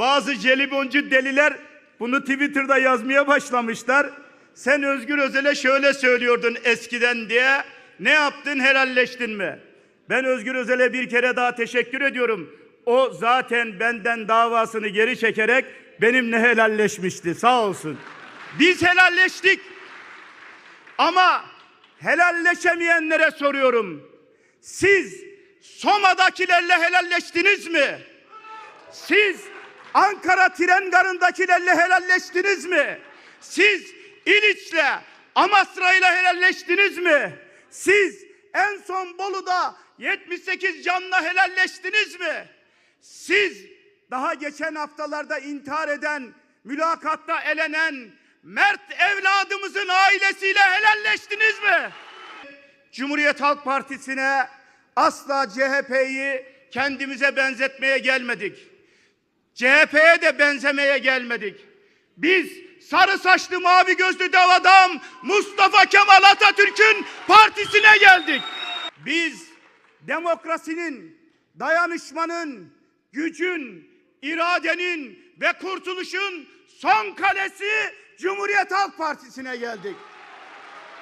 Bazı jeliboncu deliler bunu Twitter'da yazmaya başlamışlar. Sen Özgür Özel'e şöyle söylüyordun eskiden diye. Ne yaptın helalleştin mi? Ben Özgür Özel'e bir kere daha teşekkür ediyorum. O zaten benden davasını geri çekerek benimle helalleşmişti. Sağ olsun. Biz helalleştik. Ama helalleşemeyenlere soruyorum. Siz Soma'dakilerle helalleştiniz mi? Siz Ankara tren garındakilerle helalleştiniz mi? Siz İliç'le Amasra'yla helalleştiniz mi? Siz en son Bolu'da 78 canla helalleştiniz mi? Siz daha geçen haftalarda intihar eden, mülakatta elenen Mert evladımızın ailesiyle helalleştiniz mi? Cumhuriyet Halk Partisi'ne asla CHP'yi kendimize benzetmeye gelmedik. CHP'ye de benzemeye gelmedik. Biz sarı saçlı mavi gözlü dev adam Mustafa Kemal Atatürk'ün partisine geldik. Biz demokrasinin, dayanışmanın, gücün, iradenin ve kurtuluşun son kalesi Cumhuriyet Halk Partisi'ne geldik.